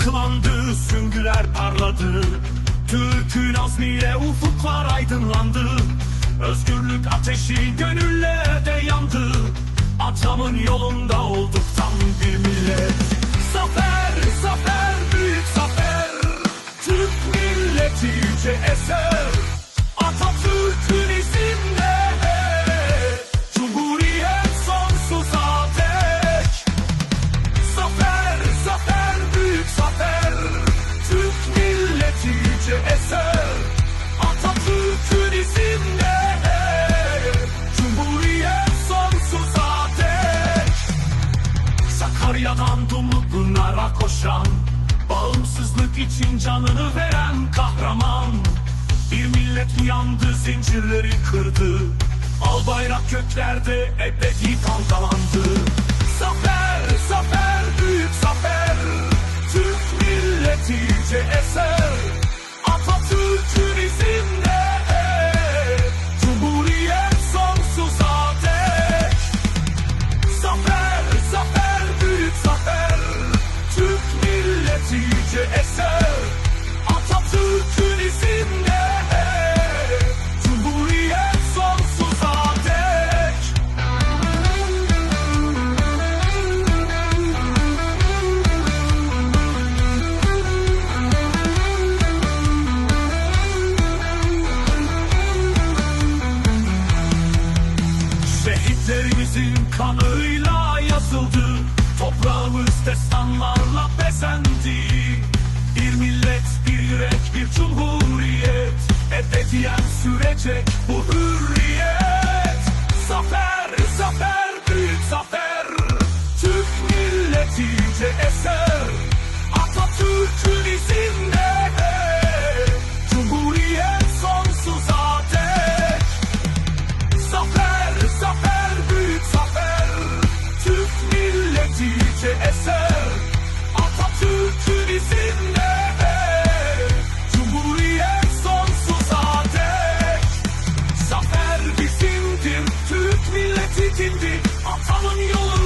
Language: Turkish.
Yankılandı, süngüler parladı. Türk'ün azmiyle ufuklar aydınlandı. Özgürlük ateşi gönüllerde yandı. Atamın yolunda olduk tam bir millet. Zafer, milleti yüce eser Atatürk'ün izinde Cumhuriyet sonsuza dek Zafer, zafer, büyük zafer. Türk milleti yüce eser Atatürk'ün izinde Cumhuriyet sonsuza dek Sakarya'dan Dumlupınar'a koşan Bağımsızlık için canını veren kahraman. Bir millet uyandı zincirleri kırdı. Al bayrak göklerde ebedi dalgalandı zafer, Şehitlerimizin kanıyla yazıldı. Toprağımız destanlarla bezendi. Bir millet, bir yürek, bir cumhuriyet. Ebediyen sürecek bu hürriyet sildi Atanın yolu.